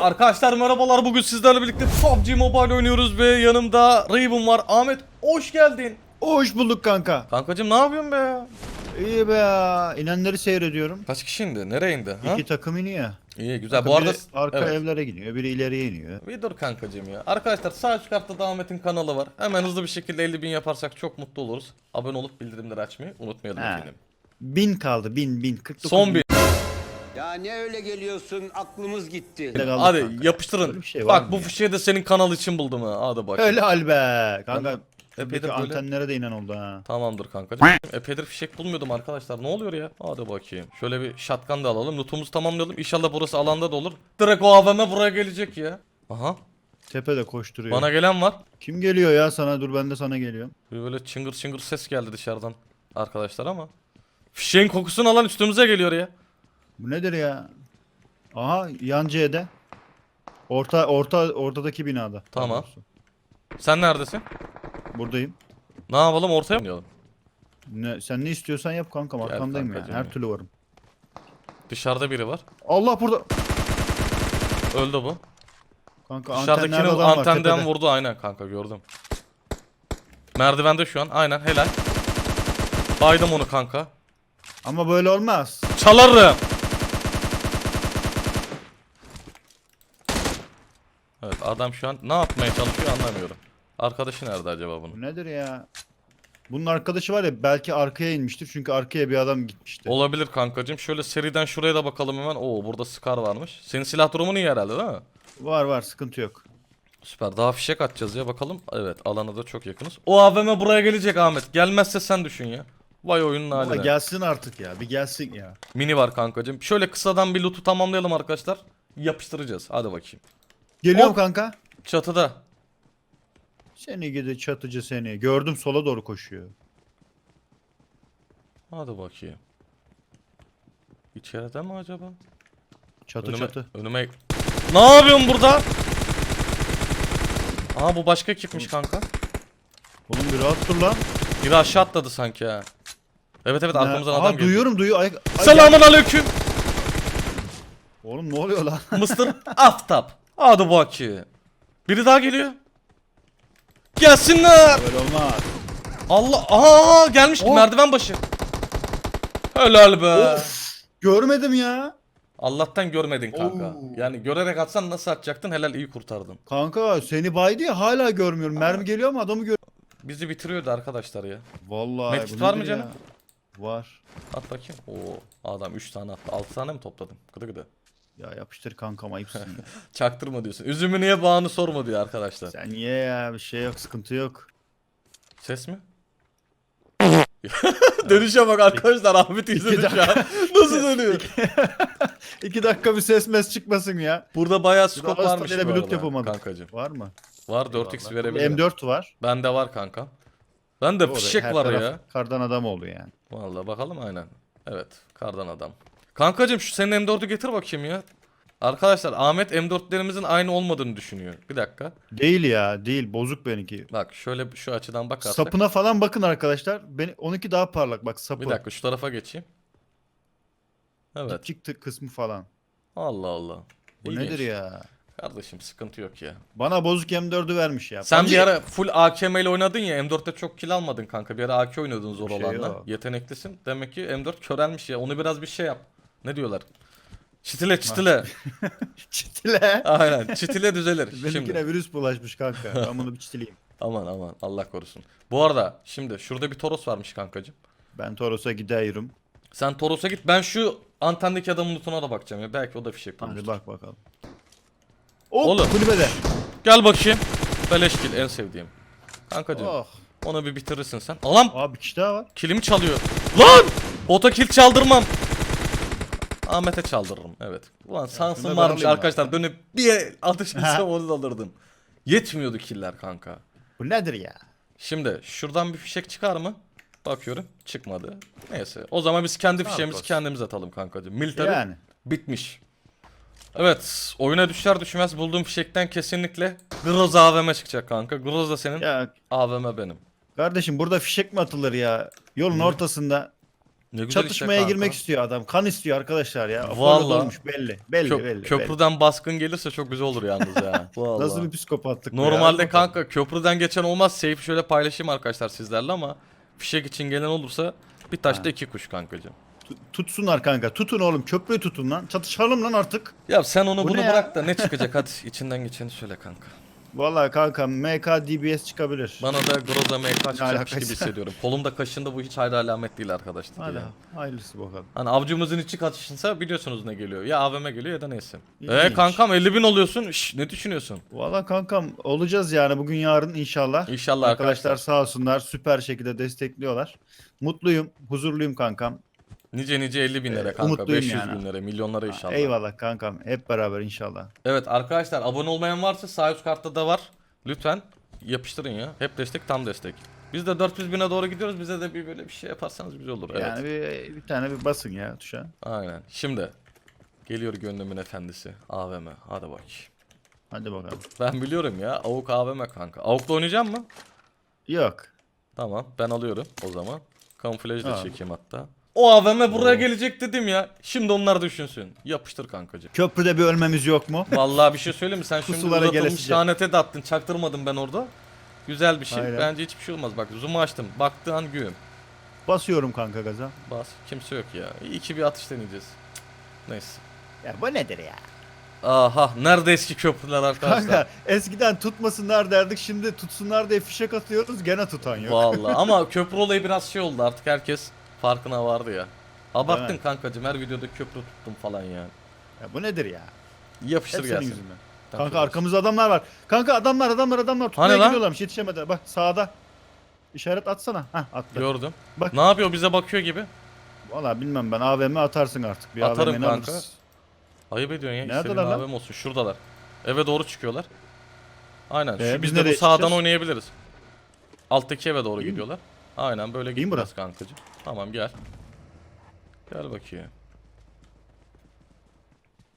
Arkadaşlar merhabalar bugün sizlerle birlikte PUBG Mobile oynuyoruz ve yanımda Raven var. Ahmet hoş geldin. Hoş bulduk kanka. Kankacım ne yapıyorsun be ya? İyi be ya. İnenleri seyrediyorum. Kaç kişi indi? Nereye indi? Ha? İki takım iniyor. İyi güzel. Biri Bu arada arka evet. evlere gidiyor, biri ileriye iniyor. Bir dur kankacım ya. Arkadaşlar sağ üst kartta da Ahmet'in kanalı var. Hemen hızlı bir şekilde 50 bin yaparsak çok mutlu oluruz. Abone olup bildirimleri açmayı unutmayalım efendim. Bin kaldı, bin, bin. 49 Son bir. Ya ne öyle geliyorsun aklımız gitti. Hadi kanka. yapıştırın. Şey Bak bu ya? fişeği de senin kanal için buldum ha. Hadi bak. Öyle hal be. Kanka, epeydir şuradaki böyle- antenlere de inen oldu ha. Tamamdır kankacım. Epeydir fişek bulmuyordum arkadaşlar. Ne oluyor ya? Hadi bakayım. Şöyle bir shotgun da alalım. Lootumuzu tamamlayalım. İnşallah burası alanda da olur. Direkt o AVM buraya gelecek ya. Aha. Tepede koşturuyor. Bana gelen var. Kim geliyor ya sana? Dur ben de sana geliyorum. Bir böyle çıngır çıngır ses geldi dışarıdan arkadaşlar ama. Fişeğin kokusunu alan üstümüze geliyor ya. Bu nedir ya? Aha yan C'de. Orta orta ortadaki binada. Tamam. Sen neredesin? Buradayım. Ne yapalım ortaya mı? Ne, sen ne istiyorsan yap kankam arkandayım ya. kankacığım Her ya. türlü varım. Dışarıda biri var. Allah burada. Öldü bu. Kanka Dışarıdakini antenlerde adam var antenden tepede. vurdu aynen kanka gördüm. Merdivende şu an aynen helal. Baydım onu kanka. Ama böyle olmaz. Çalarım. Adam şu an ne yapmaya çalışıyor anlamıyorum. Arkadaşı nerede acaba bunun? Bu nedir ya? Bunun arkadaşı var ya belki arkaya inmiştir çünkü arkaya bir adam gitmişti. Olabilir kankacım. Şöyle seriden şuraya da bakalım hemen. Oo burada Scar varmış. Senin silah durumun iyi herhalde değil mi? Var var sıkıntı yok. Süper. Daha fişek atacağız ya bakalım. Evet alana da çok yakınız. O AVM buraya gelecek Ahmet. Gelmezse sen düşün ya. Vay oyunun Ama haline. gelsin artık ya bir gelsin ya. Mini var kankacım. Şöyle kısadan bir loot'u tamamlayalım arkadaşlar. Yapıştıracağız. Hadi bakayım. Geliyorum Hop. kanka. Çatıda. Seni gidi çatıcı seni. Gördüm sola doğru koşuyor. Hadi bakayım. İçeride mi acaba? Çatı önüme, çatı. önüme... Ne yapıyorsun burada? Aa bu başka ekipmiş kanka. Oğlum bir rahat dur lan. Biri aşağı atladı sanki ha. Evet evet arkamızdan adam geliyor. duyuyorum duyuyor. Ay, ay, Selamun aleyküm. Oğlum ne oluyor lan? Mr. Aftap. Hadi bakayım. Biri daha geliyor. Gelsinler. Böyle olmaz. Allah. Aa gelmiş Oh. merdiven başı. Helal be. Of. Görmedim ya. Allah'tan görmedin kanka. Oo. Yani görerek atsan nasıl atacaktın helal iyi kurtardın. Kanka seni baydı ya hala görmüyorum. Mermi geliyor ama adamı gör. Bizi bitiriyordu arkadaşlar ya. Vallahi Medkit var mı nedir ya? canım? Var. At bakayım. Oo adam 3 tane attı. 6 tane mi topladın? Gıdı gıdı. Ya yapıştır kankam ayıpsın ya. Çaktırma diyorsun. Üzümü niye bağını sorma diyor arkadaşlar. Sen ye ya bir şey yok sıkıntı yok. Ses mi? Dönüşe bak arkadaşlar Ahmet izledi şu an. Nasıl dönüyor? İki dakika bir ses mes çıkmasın ya. Burada bayağı skop de varmış Ağustos'ta bu bir loot yapamadık. kankacım. Var mı? Var 4x verebilirim. M4 var. Bende var kanka. Bende Doğru, fişek var ya. Kardan adam oldu yani. Vallahi bakalım aynen. Evet kardan adam. Kankacım şu senin M4'ü getir bakayım ya. Arkadaşlar Ahmet M4'lerimizin aynı olmadığını düşünüyor. Bir dakika. Değil ya değil bozuk benimki. Bak şöyle şu açıdan bakarsak. Sapına falan bakın arkadaşlar. Beni, onunki daha parlak bak sapı. Bir dakika şu tarafa geçeyim. Evet. Çıktı kısmı falan. Allah Allah. Bu İlginç. nedir ya? Kardeşim sıkıntı yok ya. Bana bozuk M4'ü vermiş ya. Sen PUBG bir ara full AKM ile oynadın ya M4'te çok kill almadın kanka. Bir ara AK oynuyordun zor Bir şey olanla. yok. Yeteneklisin. Demek ki M4 körelmiş ya. Onu biraz bir şey yap. Ne diyorlar? Çitile çitile. Çitile. Aynen çitile düzelir. Benimkine Şimdi. virüs bulaşmış kanka. Ben bunu bir çitileyim. Aman aman Allah korusun. Bu arada şimdi şurada bir Toros varmış kankacım. Ben Toros'a gidiyorum. Sen Toros'a git. Ben şu antendeki adamın lootuna da bakacağım ya. Belki o da fişek Hadi bulmuştur. bak bakalım. Hop Oğlum. kulübede. Gel bakayım. Beleş kill en sevdiğim. Kankacım Oh. onu bir bitirirsin sen. Alam Abi bir kişi daha var. kilimi çalıyor. Lan! Bota kill çaldırmam. Ahmet'e çaldırırım evet. Ulan ben varmış arkadaşlar dönüp bir atış etsem onu da alırdım. Yetmiyordu killer kanka. Bu nedir ya? Şimdi şuradan bir fişek çıkar mı? Bakıyorum çıkmadı. Neyse o zaman biz kendi fişeğimizi kendimiz atalım kankacığım. Military Yani. bitmiş. Evet oyuna düşer düşmez bulduğum fişekten kesinlikle Groz AVM çıkacak kanka. Groz da senin Ya AVM benim. kardeşim burada fişek mi atılır ya? Yolun ortasında. Ne güzel Çatışmaya işte girmek istiyor adam. Kan istiyor arkadaşlar ya. Olmuş belli. Belli Kö- belli. köprüden baskın gelirse çok güzel olur yalnız ya. belli. Vallahi. Nasıl bir psikopatlık ya? Normalde bakalım. kanka köprüden geçen olmaz. Safe şöyle paylaşayım arkadaşlar sizlerle ama fişek için gelen olursa bir taşta Ha. iki kuş kankacığım. Tu- Tutsunlar kanka. Tutun oğlum. Köprüyü tutun lan. Çatışalım lan artık. Ya sen onu Bu bunu ya? bırak da ne çıkacak hadi içinden geçeni söyle kanka. Vallahi kanka MK DBS çıkabilir. Bana da Groza MK çıkacakmış alakası? gibi hissediyorum. Kolumda kaşında bu hiç hayra alamet değil arkadaşlar. Hadi Yani. hayırlısı bakalım. Hani avcumuzun içi kaçışınsa biliyorsunuz ne geliyor. Ya AVM geliyor ya da neyse. İlginç. Eee kankam 50 bin oluyorsun. Şş, ne düşünüyorsun? Valla kankam olacağız yani bugün yarın inşallah. İnşallah Arkadaşlar arkadaşlar. sağ olsunlar süper şekilde destekliyorlar. Mutluyum, huzurluyum kankam. Nice nice 50 binlere Ee, kanka. umutluyum 500 yani. binlere, milyonlara inşallah. Eyvallah kankam. Hep beraber inşallah. Evet arkadaşlar abone olmayan varsa sağ üst kartta da var. Lütfen yapıştırın ya. Hep destek tam destek. Biz de 400 bine doğru gidiyoruz. Bize de bir böyle bir şey yaparsanız güzel olur. Evet. Yani bir, bir tane bir basın ya tuşa. Aynen. Şimdi geliyor gönlümün efendisi. AVM. Hadi bak. Hadi bakalım. Ben biliyorum ya. Avuk AVM kanka. Avukla oynayacak mı? Yok. Tamam. Ben alıyorum o zaman. Kamuflaj da çekeyim hatta. O AVM buraya gelecek dedim ya. Şimdi onlar düşünsün. Yapıştır kankacığım. Köprüde bir ölmemiz yok mu? Vallahi bir şey söyleyeyim mi? Sen şimdi Pusulara uzatılmış gelesice. lanete de attın. Çaktırmadım ben orada. Güzel bir şey. Aynen. Bence hiçbir şey olmaz. Bak zoom'u açtım. Baktığı an güğüm. Basıyorum kanka gaza. Bas. Kimse yok ya. İyi ki bir atış deneyeceğiz. Cık. Neyse. Ya bu nedir ya? Aha. Nerede eski köprüler arkadaşlar? Kanka eskiden tutmasınlar derdik şimdi tutsunlar diye fişek atıyoruz gene tutan yok. Vallahi ama köprü olayı biraz şey oldu artık herkes farkına vardı ya. Abarttın mi? kankacım her videoda köprü tuttum falan ya. Ya bu nedir ya? Yapıştır Hep senin gelsin. yüzünden. Kanka arkamızda adamlar var. Kanka adamlar adamlar adamlar tutmaya Hani lan? gidiyorlarmış yetişemediler. Bak sağda. İşaret atsana. Hah attı. Gördüm. Bak. Ne yapıyor bize bakıyor gibi. Valla bilmem ben AVM atarsın artık. Bir Atarım AVM'ni kanka. alırız. Ayıp ediyorsun ya. Neredeler İstediğin lan? AVM olsun. Şuradalar. Eve doğru çıkıyorlar. Aynen. Ee, Şu biz biz de bu sağdan çıkacağız? oynayabiliriz. Alttaki eve doğru gidiyorlar. Aynen böyle mi gideceğiz kankacım. Tamam gel. Gel bakayım.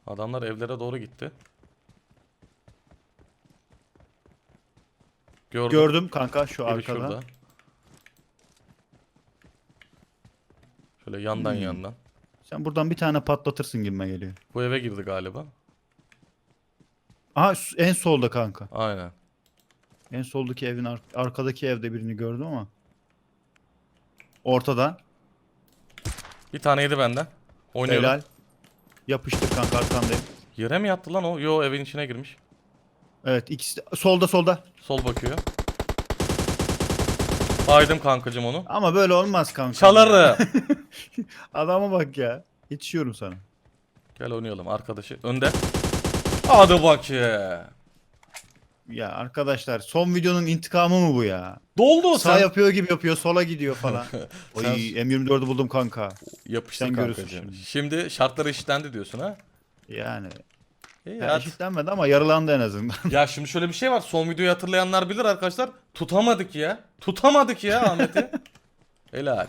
Adamlar evlere doğru gitti. Gördüm. Gördüm kanka şu Biri arkada. şurada. Şöyle yandan Hmm. yandan. Sen buradan bir tane patlatırsın gibime geliyor. Bu eve girdi galiba. Aha s- en solda kanka. Aynen. En soldaki evin ar- arkadaki evde birini gördüm ama. Ortada. Bir tane yedi benden. Oynuyorum. Helal. Yapıştır kanka arkandayım. Yere mi yattı lan o? Yo evin içine girmiş. Evet ikisi de- solda solda. Sol bakıyor. Baydım kankacım onu. Ama böyle olmaz kanka. Çaları. Adama bak ya. Yetişiyorum sana. Gel oynayalım arkadaşı. Önde. Hadi bakayım. Ya arkadaşlar son videonun intikamı mı bu ya? Doldu Sağ sen. yapıyor gibi yapıyor, sola gidiyor falan. Oy Sen- M24'ü buldum kanka. Yapıştır Sen görürsün kankacığım. şimdi. Şimdi. şartlar eşitlendi diyorsun ha? Yani. İyi Ya hadi. eşitlenmedi ama yaralandı en azından. Ya şimdi şöyle bir şey var. Son videoyu hatırlayanlar bilir arkadaşlar. Tutamadık ya. Tutamadık ya Ahmet'i. Helal.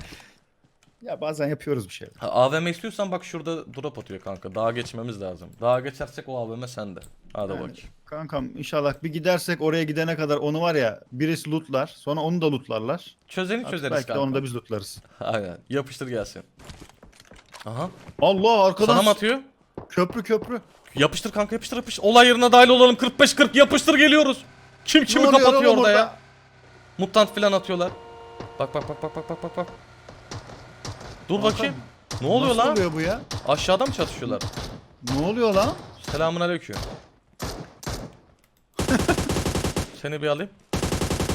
ya bazen yapıyoruz bir şeyler. Ha, AVM istiyorsan bak şurada drop atıyor kanka. Daha geçmemiz lazım. Daha geçersek o AVM sende. Hadi Yani, bakayım. Kankam inşallah bir gidersek oraya gidene kadar onu var ya birisi lootlar. Sonra onu da lootlarlar. Çözeni Artık çözeriz belki de kanka. onu da biz lootlarız. Aynen. Yapıştır gelsin. Aha. Allah arkadan Sana mı atıyor? köprü köprü. Yapıştır kanka yapıştır yapıştır. Olay yerine dahil olalım. 45-40 yapıştır geliyoruz. Kim kimi oluyor kapatıyor oğlum orada orada? ya? Mutant falan atıyorlar. Bak bak bak bak bak bak bak bak. Dur bakayım. Ne oluyor Nasıl lan? oluyor bu ya? Aşağıda mı çatışıyorlar? Ne oluyor lan? Selamun aleyküm. Seni bir alayım.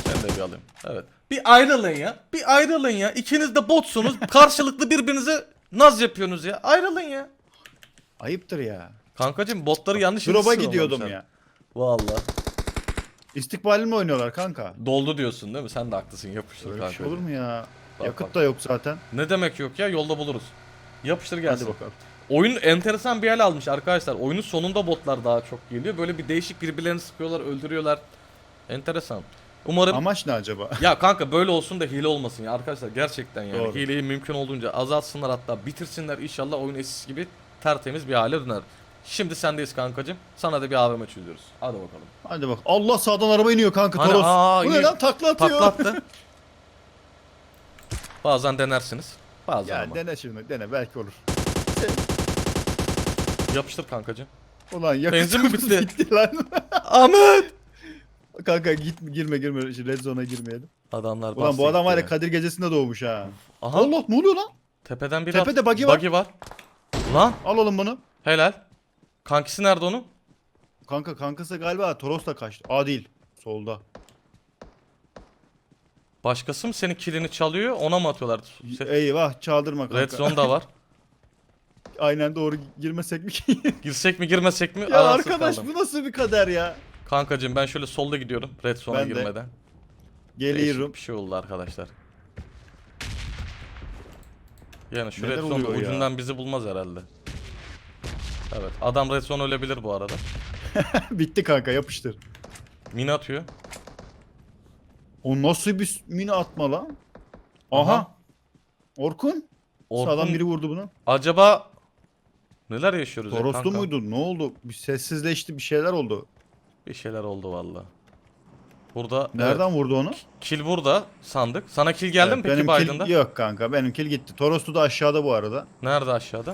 Seni de bir alayım. Evet. Bir ayrılın ya. Bir ayrılın ya. İkiniz de botsunuz. Karşılıklı birbirinize naz yapıyorsunuz ya. Ayrılın ya. Ayıptır ya. Kankacım botları yanlış Drop'a yere gidiyordum sıralamışlar. ya. Vallahi. İstikballi mi oynuyorlar kanka? Doldu diyorsun değil mi? Sen de haklısın. Yapıştır Öyle bir şey olur mu ya? Bak, Yakıt bak. da yok zaten. Ne demek yok ya? Yolda buluruz. Yapıştır gelsin. Hadi bakalım. Oyun enteresan bir hal almış arkadaşlar. Oyunun sonunda botlar daha çok geliyor. Böyle bir değişik birbirlerini sıkıyorlar, öldürüyorlar. Enteresan. Umarım Amaç ne acaba? ya kanka böyle olsun da hile olmasın ya arkadaşlar gerçekten yani Doğru. hileyi mümkün olduğunca azaltsınlar hatta bitirsinler inşallah oyun eskisi gibi tertemiz bir hale döner. Şimdi sendeyiz kankacım. Sana da bir AVM çözüyoruz. Hadi bakalım. Hadi bak. Allah sağdan araba iniyor kanka Hani, Toros. aa, Bu ne iyi. lan takla atıyor. Taklattı. Bazen denersiniz. Bazen Ya ama. dene şimdi dene belki olur. Yapıştır kankacığım. Ulan yakıtımız Benzin mi bitti? bitti lan. Ahmet! Kanka git girme girme Şu red zone'a girmeyelim. Adamlar Ulan bu adam var ya Kadir gecesinde doğmuş ha. Aha Allah ne oluyor lan? tepeden bir Tepede buggy var. Buggy var. Lan Al oğlum bunu. helal. Kankisi nerede onun? Kanka kankası galiba Toros'la kaçtı. Aa değil. Solda. Başkası mı senin kilini çalıyor ona mı atıyorlar? Se- Eyvah çaldırma kanka. Red Zone da var. Aynen doğru girmesek mi ki? Girsek mi girmesek mi? ya Ararsız arkadaş kaldım. bu nasıl bir kader ya? Kankacığım ben şöyle solda gidiyorum. Red Zone'a Ben de. girmeden. Değişik Geliyorum. bir şey oldu arkadaşlar. Yani şu Neler Red Zone oluyor ya? ucundan bizi bulmaz herhalde. Evet adam Red Zone ölebilir bu arada. Bitti kanka yapıştır. Mini atıyor. O nasıl bir mini atma lan? Aha. Aha. Orkun. Orkun Sağdan biri vurdu bunu. acaba neler yaşıyoruz ya Toroslu kanka? muydu? Ne oldu? Bir sessizleşti bir şeyler oldu. Bir şeyler oldu valla. Burada Nereden vurdu onu? evet, kill burada sandık. Sana kill geldi Evet, mi peki Biden'da? kill, yok kanka benim kill gitti. Toroslu da aşağıda bu arada. Nerede aşağıda?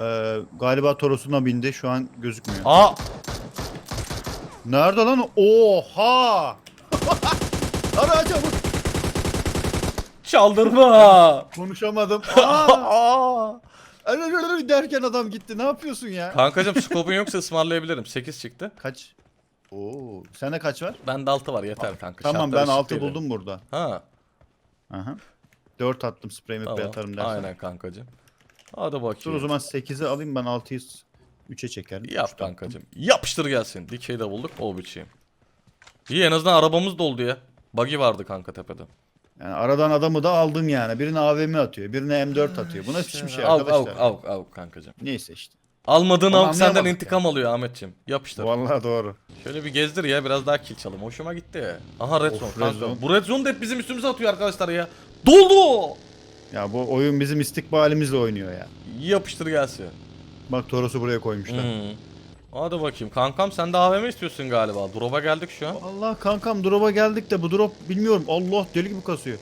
Ee, galiba Toros'una bindi şu an gözükmüyor. Aa! Nerede lan? Oha! Ara çabuk. Çaldırma! Konuşamadım. Aa! Aa! Derken adam gitti. Ne yapıyorsun ya? Kankacım skopun yoksa ısmarlayabilirim. 8 çıktı. Kaç? Oo, sende kaç var? Bende 6 var yeter kanka. Tamam Şartlar ben 6 eşit değil. buldum burada. Ha. Aha. 4 attım sprey Tamam. atarım dersen. Aynen kankacım. Hadi Dur bakayım. o zaman 8'i alayım ben 6'yı 3'e çekerim. Yap Üç attım. kankacım. Yapıştır gelsin. Dikeyi de bulduk. O biçeyim. İyi en azından arabamız doldu ya. Buggy vardı kanka tepede. Yani aradan adamı da aldın yani. Birine AVM atıyor, birine M4 atıyor. Bu nasıl bir şey Av arkadaşlar? av av av kankacım. Neyse işte. Almadığın avuk senden intikam alıyor Ahmetciğim. Yapıştır. Vallahi doğru. Şöyle bir gezdir ya biraz daha kill çalım. Hoşuma gitti. Aha red zone. red zone. Bu red zone da hep bizim üstümüze atıyor arkadaşlar ya. Doldu. Ya bu oyun bizim istikbalimizle oynuyor ya. Yapıştır gelsin. Bak Toros'u buraya koymuşlar. Hmm. Hadi bakayım. Kankam sen de AVM istiyorsun galiba. Drop'a geldik şu an. Allah kankam drop'a geldik de bu drop bilmiyorum. Allah deli gibi kasıyor.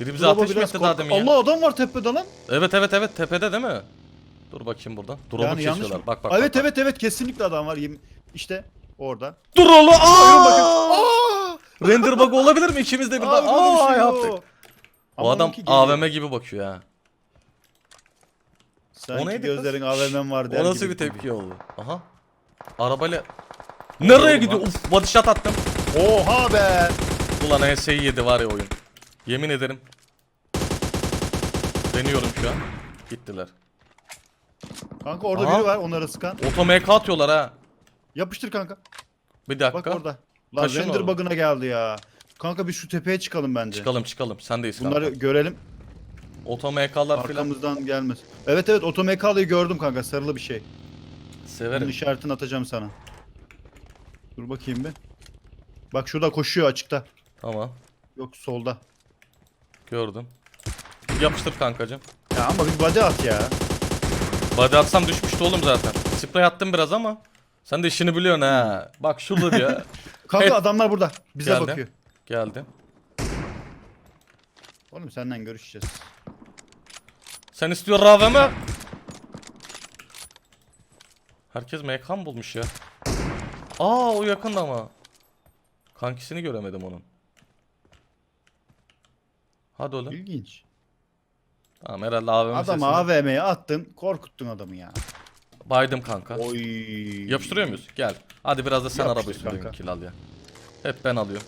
Biri bize Drop'a ateş mi biraz etti daha kork- demin ya? Allah adam var tepede lan. Evet evet evet tepede değil mi? Dur bakayım buradan. Drop'u Yani yanlış kesiyorlar. mı? Bak bak. evet bak, bak. evet evet kesinlikle adam var. İşte orada. Dur oğlum. Aa! Render bug olabilir mi? İkimiz de birden. Abi böyle bir Aa şey yaptık. O Ama adam onunki geliyor. AVM gibi bakıyor ha. Sanki neydi gözlerin AVM'm var der O nasıl gibi. bir tepki oldu? Aha. Arabayla... Nereye gidiyor? Uf body shot attım. Oha be. Ulan HS'yi yedi var ya oyun. Yemin ederim. Deniyorum şu an. Gittiler. Kanka orada Aha. biri var onlara sıkan. Oto MK atıyorlar ha. Yapıştır kanka. Bir dakika. Bak orada. Lan Taşın render orada. bug'ına geldi ya. Kanka bir şu tepeye çıkalım bence. Çıkalım çıkalım. Sendeyiz Bunları kanka. görelim. Oto MK'lar filan. Arkamızdan gelmez. Evet evet otomekalyı gördüm kanka sarılı bir şey. Bunun Severim. işaretini atacağım sana. Dur bakayım bir. Bak şurada koşuyor açıkta. Tamam. Yok solda. Gördüm. Yapıştır kankacım. Ya ama bir body at ya. Body atsam düşmüştü oğlum zaten. Sprey attım biraz ama. Sen de işini biliyorsun ha. Bak şurada diyor. Kanka Evet. adamlar burada. Bize Geldi. bakıyor. Geldi. Oğlum senden görüşeceğiz. Sen istiyor AVM. Herkes MK mı bulmuş ya? Aa o yakında ama. Kankisini göremedim onun. Hadi oğlum. İlginç. Tamam herhalde AVM Adamı sesini. AVM'ye attın, korkuttun adamı ya. Baydım kanka. Oy. Yapıştırıyor muyuz? Gel. Hadi biraz da sen Yapıştır araba üstünden kanka. kill al ya. Hep ben alıyorum.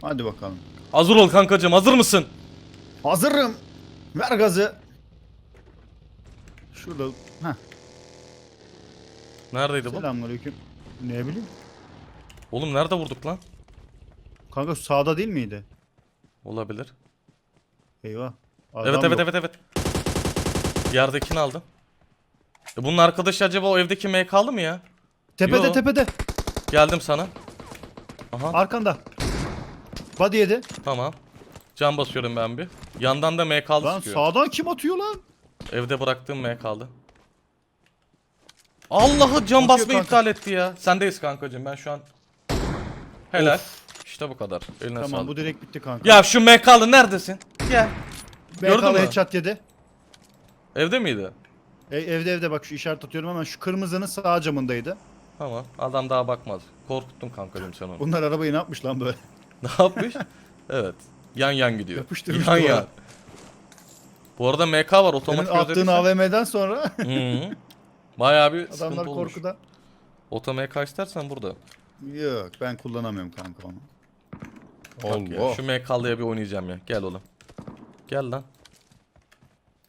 Hadi bakalım. Hazır ol kankacım hazır mısın? Hazırım. Ver gazı. Şurada. Heh. Neredeydi bu? Selamünaleyküm. Ne bileyim. Oğlum nerede vurduk lan? Kanka sağda değil miydi? Olabilir. Eyvah. Adam evet evet yok. evet evet. Yerdekini aldım. E bunun arkadaşı acaba o evdeki MK'lı mı ya? Tepede Yo. tepede. Geldim sana. Aha Arkanda. Body yedi. tamam. Can basıyorum ben bir. Yandan da MK'lı Lan sıkıyor. sağdan kim atıyor lan? Evde bıraktığım MK'lı. Allah'ı can Bakıyor basmayı iptal etti ya. Sendeyiz kankacığım ben şu an. Helal. İşte bu kadar. Eline Tamam sağlık. bu direkt bitti kanka. Ya şu mekalı neredesin? Gel. gördün mü? headshot yedi. Evde miydi? E, evde evde bak şu işaret atıyorum hemen şu kırmızının sağ camındaydı. Tamam. Adam daha bakmaz. Korkuttun kankacığım sen onu. Bunlar arabayı ne yapmış lan böyle? ne yapmış? Evet. Yan yan gidiyor. Yapıştırmış yan yan. Bu arada MK var Senin otomatik attığın özellikle. AVM'den sonra Hı. Bayağı bir sıkıntı adamlar olmuş. korkuda. Oto MK istersen burada. Yok ben kullanamıyorum kanka onu. Bak ya, şu MK'lıya bir oynayacağım ya. Gel oğlum. Gel lan.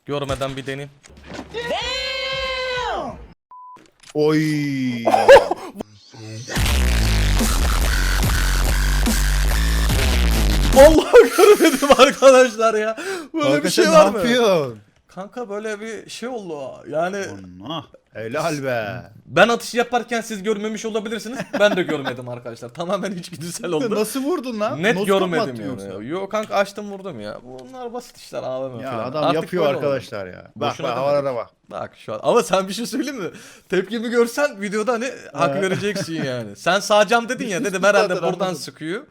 Görmeden bir deneyim. Oy. Vallahi görmedim arkadaşlar ya. Böyle bir şey var ne mı? yapıyorsun? Kanka böyle bir şey oldu. Yani Allah. Helal be. ben atış yaparken siz görmemiş olabilirsiniz. Ben de görmedim arkadaşlar. Tamamen içgüdüsel oldu. Nasıl vurdun lan? Net Noskop mu görmedim attın yani. yoksa? Yok kanka açtım vurdum ya. Bunlar basit işler AVM Ya falan. adam Artık yapıyor böyle oldu. arkadaşlar ya. Bak Boşuna bak havalara bak. Bak şu an. Ama sen bir şey söyleyeyim mi? Tepkimi görsen videoda hani hak vereceksin yani. Sen sağcam dedin ya dedim herhalde Zaten buradan anladım. sıkıyor.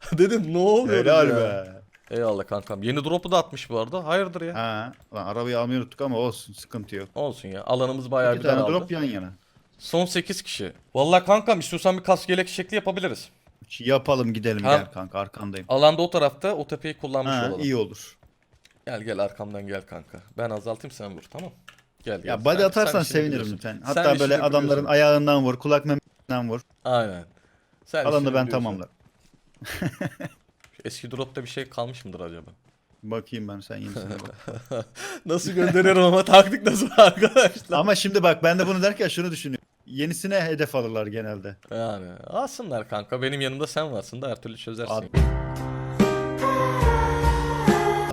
dedim ne oluyor Helal ya? be. Eyvallah kankam. Yeni drop'u da atmış bu arada. Hayırdır ya? Ha, lan arabayı almayı unuttuk ama olsun sıkıntı yok. Olsun ya. Alanımız bayağı İki bir tane daraldı. drop yan yana. Son 8 kişi. Vallahi kankam istiyorsan bir kask yelek şekli yapabiliriz. Yapalım gidelim Ha. gel kanka arkandayım. Alanda o tarafta o tepeyi kullanmış Ha, olalım. iyi olur. Gel gel arkamdan gel kanka. Ben azaltayım sen vur tamam. Gel gel. Ya body Sen- atarsan sen işini sevinirim biliyorsun. lütfen. Sen Hatta işini böyle adamların biliyorsun. ayağından vur, kulak memesinden vur. Aynen. Sen Alanı işini ben biliyorsun. tamamlarım. Eski dropta bir şey kalmış mıdır acaba? Bakayım ben sen yenisine bak. Nasıl gönderirim ama taktik nasıl arkadaşlar? Ama şimdi bak ben de bunu derken şunu düşünüyorum. Yenisine hedef alırlar genelde. Yani alsınlar kanka benim yanımda sen varsın da her türlü çözersin. Sıkıntı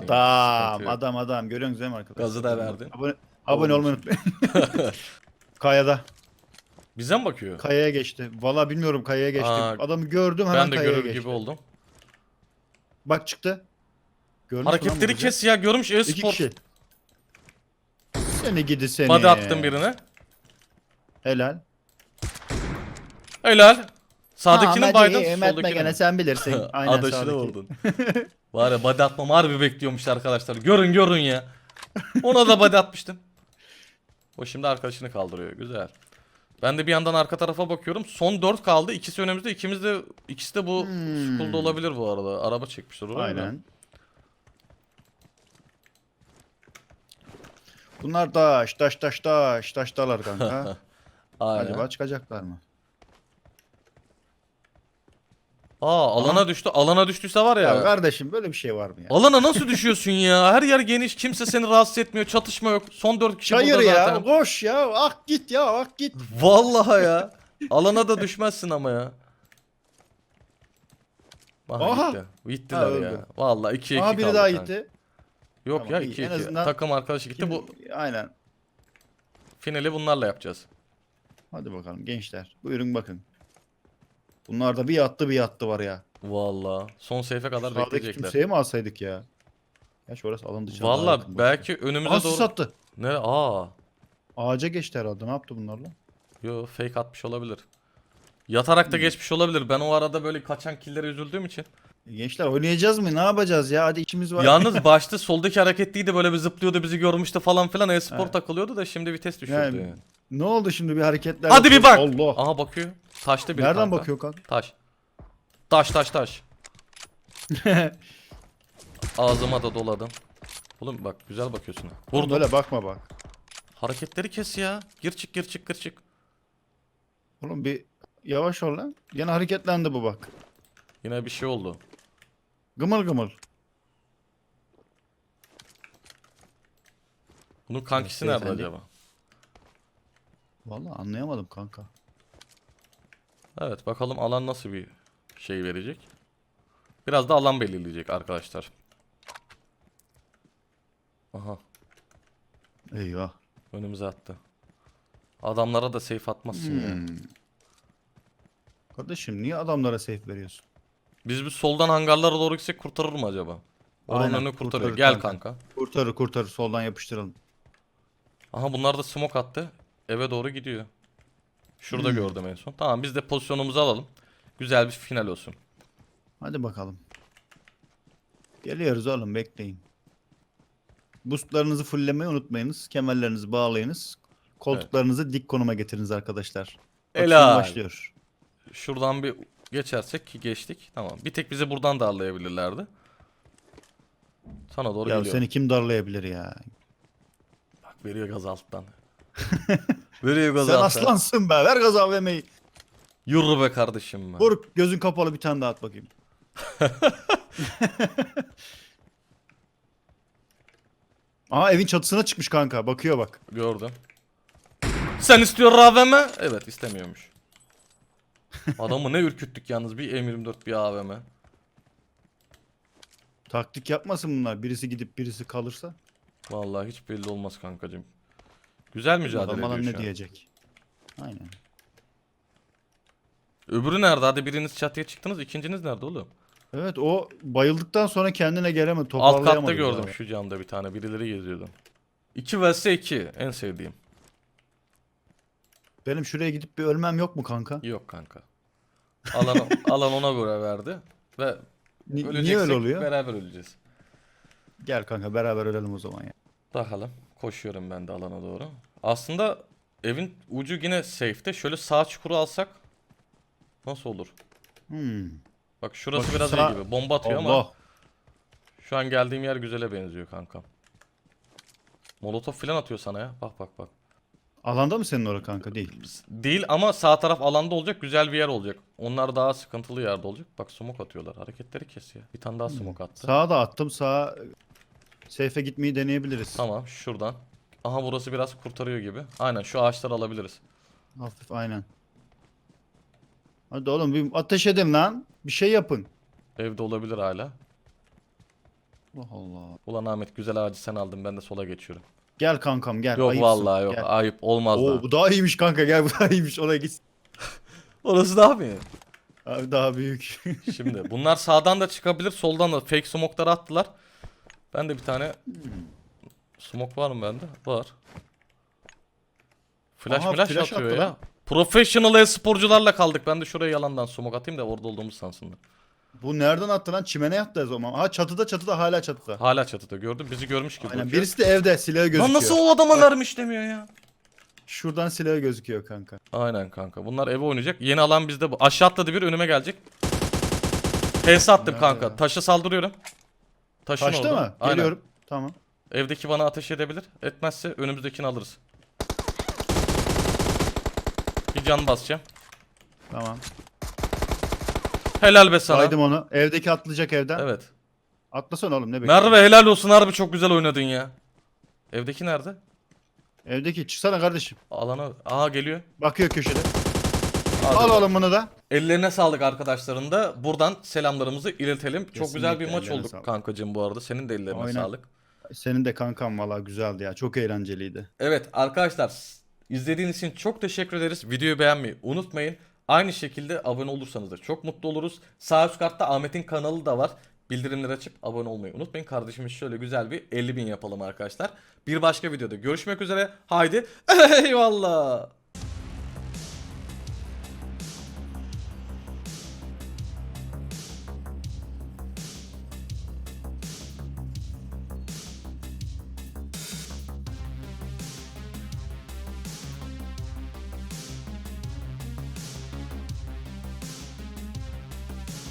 Adam, adam, adam. Görüyorsunuz değil mi arkadaşlar? Gazı da verdin. Abone, abone olmayı unutmayın. Kayada. Bize mi bakıyor? Kayaya geçti. Valla bilmiyorum kayaya geçti. Aa, Adamı gördüm hemen ben de kayaya görür geçti. gibi oldum. Bak çıktı. Görmüş Hareketleri kes ya görmüş İki e-spor. kişi. Seni gidi seni. Body attım birine. Helal. Helal. Sağdakinin Ahmet baydım iyi, Mehmet soldakini. gene sen bilirsin. Aynen Adaşını sağdaki. vurdun. Var ya body atmam harbi bekliyormuş arkadaşlar. Görün görün ya. Ona da body atmıştım. O şimdi arkadaşını kaldırıyor. Güzel. Ben de bir yandan arka tarafa bakıyorum. Son 4 kaldı. İkisi önümüzde. İkimiz de ikisi de bu Hmm. school'da olabilir bu arada. Araba çekmişler oraya. da. Aynen. Bunlar taş taş taş taş taştalar kanka. Aynen. Acaba çıkacaklar mı? Aa alana düştü. Alana düştüyse var Ya. ya. kardeşim böyle bir şey var mı ya? Alana nasıl düşüyorsun ya? Her yer geniş. Kimse seni rahatsız etmiyor. Çatışma yok. Son 4 kişi Çayır burada ya zaten. koş ya ak git ya ak git. Vallahi ya. Alana da düşmezsin ama ya. Aha, Aha. gitti. Gittiler Ha, ya. öldü. Vallahi 2 2 Aha biri daha gitti. Yok Tamam, ya iyi. 2 En 2. azından- Takım arkadaşı gitti. Kim- Bu Aynen. finali bunlarla yapacağız. Hadi bakalım gençler. Buyurun bakın. Bunlarda bir yattı bir yattı var ya. Vallahi son safe'e kadar Sağdaki bekleyecekler. kimseye mi alsaydık ya? Gerçi orası alan dışı. Vallahi belki önümüze Aa doğru. sattı. Ne? Aa. Ağaca geçti herhalde. Ne yaptı bunlarla? Yo fake atmış olabilir. Yatarak da Hmm. geçmiş olabilir. Ben o arada böyle kaçan killere üzüldüğüm için. E, Gençler oynayacağız mı? Ne yapacağız ya? Hadi işimiz var. Yalnız başta soldaki hareketliydi böyle bir zıplıyordu bizi görmüştü falan filan e-spor takılıyordu da şimdi vites düşürdü. Yani, yani. Ne oldu şimdi bir hareketler? Hadi bir bak. Allah. Aha bakıyor. Taşta bir Nereden kanka. bakıyor kanka? Taş. Taş taş taş. Ağzıma da doladım. Oğlum bak güzel bakıyorsun. Vurdum. Böyle bakma bak. Hareketleri kes ya. Gir çık gir çık gir çık. Oğlum bir yavaş ol lan. Yine hareketlendi bu bak. Yine bir şey oldu. Gımıl gımıl. Bunun kankisi Evet, nerede acaba? Vallahi anlayamadım kanka. Evet bakalım alan nasıl bir şey verecek. Biraz da alan belirleyecek arkadaşlar. Aha Eyvah. önümüze attı. Adamlara da safe atmazsın ya. Hmm. Kardeşim niye adamlara safe veriyorsun? Biz bir soldan hangarlara doğru gitsek kurtarır mı acaba? Oranın önünü kurtarıyor. kurtarır Gel kanka. kanka. Kurtarır kurtarır soldan yapıştıralım. Aha bunlar da smoke attı. Eve doğru gidiyor. Şurada Hmm. gördüm en son. Tamam biz de pozisyonumuzu alalım. Güzel bir final olsun. Hadi bakalım. Geliyoruz oğlum bekleyin. Boostlarınızı fulllemeyi unutmayınız. Kemerlerinizi bağlayınız. Koltuklarınızı dik konuma getiriniz arkadaşlar. Helal. başlıyor. Şuradan bir geçersek ki geçtik. Tamam. Bir tek bizi buradan darlayabilirlerdi. Sana doğru Ya geliyor. seni kim darlayabilir ya? Bak veriyor gaz alttan. veriyor gaz Sen aslansın be. Ver gaz AVM'yi. Yürü be kardeşim be. Vur gözün kapalı bir tane daha at bakayım. Aa evin çatısına çıkmış kanka. Bakıyor bak. Gördüm. Sen istiyor AVM? Evet istemiyormuş. Adamı ne ürküttük yalnız bir M24 bir AVM. Taktik yapmasın bunlar. Birisi gidip birisi kalırsa. Vallahi hiç belli olmaz kankacım. Güzel mücadele Adam ediyor şu ne an. diyecek? Aynen. Öbürü nerede? Hadi biriniz çatıya çıktınız. ikinciniz nerede oğlum? Evet o bayıldıktan sonra kendine gelemedi. Alt Toparlayamadı. katta gördüm daha. şu camda bir tane. Birileri geziyordu. 2 vs 2 en sevdiğim. Benim şuraya gidip bir ölmem yok mu kanka? Yok kanka. Alan, alan ona göre verdi. Ve Ni- niye öleceksek öyle oluyor? beraber öleceğiz. Gel kanka beraber ölelim o zaman ya. Bakalım. Koşuyorum ben de alana doğru. Aslında evin ucu yine safe'te. Şöyle sağ çukuru alsak nasıl olur? Hmm. Bak şurası Bak biraz sağ- iyi gibi. Bomba atıyor ama Allah. şu an geldiğim yer güzele benziyor kankam. Molotof falan atıyor sana ya. Bak bak bak. Alanda mı senin orada kanka? Değil. Değil ama sağ taraf alanda olacak. Güzel bir yer olacak. Onlar daha sıkıntılı yerde olacak. Bak smoke atıyorlar. Hareketleri kes ya. Bir tane daha smoke attı. Sağa da attım. Sağa seyfe gitmeyi deneyebiliriz. Tamam şuradan. Aha burası biraz kurtarıyor gibi. Aynen şu ağaçları alabiliriz. Hafif aynen. Hadi oğlum bir ateş edin lan. Bir şey yapın. Evde olabilir hala. Allah Allah. Ulan Ahmet güzel ağacı sen aldın ben de sola geçiyorum. Gel kankam gel. Yok ayıpsın. vallahi yok Gel. ayıp olmaz Oo da. bu daha iyiymiş kanka gel bu daha iyiymiş oraya git. Orası daha mı? Abi daha büyük. Şimdi bunlar sağdan da çıkabilir soldan da fake smoke'ları attılar. Ben de bir tane smoke var mı bende? Var. Flash Aha, flash, flash atıyor attı ya. lan. Professional e-sporcularla kaldık. Ben de şuraya yalandan smoke atayım da orada olduğumuz sansınlar. bu nereden attı lan? Çimene yattı o zaman. Ha çatıda çatıda hala çatıda. Hala çatıda gördüm. Bizi görmüş gibi. Aynen bakıyor. birisi de evde silahı gözüküyor. Lan nasıl o adama vermiş demiyor ya. Şuradan silahı gözüküyor kanka. Aynen kanka. Bunlar eve oynayacak. Yeni alan bizde bu. Aşağı atladı bir önüme gelecek. PS attım Nerede kanka. ya? Taşa saldırıyorum. Taşın Taşta orada. mı? Aynen. Geliyorum. Tamam. Evdeki bana ateş edebilir. Etmezse önümüzdekini alırız. Bir can basacağım. Tamam. Helal be sana. Saydım onu. Evdeki atlayacak evden. Evet. Atlasana oğlum ne bekliyorsun? Merve helal olsun harbi çok güzel oynadın ya. Evdeki nerede? Evdeki çıksana kardeşim. Alana. Aha geliyor. Bakıyor köşede. Hadi Al bak. oğlum bunu da. Ellerine sağlık arkadaşların da. Buradan selamlarımızı iletelim. Çok güzel bir Kesinlikle maç olduk sağlık. kankacığım bu arada. Senin de ellerine Aynen. sağlık. Senin de kankam valla güzeldi ya. Çok eğlenceliydi. Evet arkadaşlar izlediğiniz için çok teşekkür ederiz. Videoyu beğenmeyi unutmayın. Aynı şekilde abone olursanız da çok mutlu oluruz. Sağ üst kartta Ahmet'in kanalı da var. Bildirimleri açıp abone olmayı unutmayın. Kardeşimiz şöyle güzel bir 50 bin yapalım arkadaşlar. Bir başka videoda görüşmek üzere. Haydi eyvallah.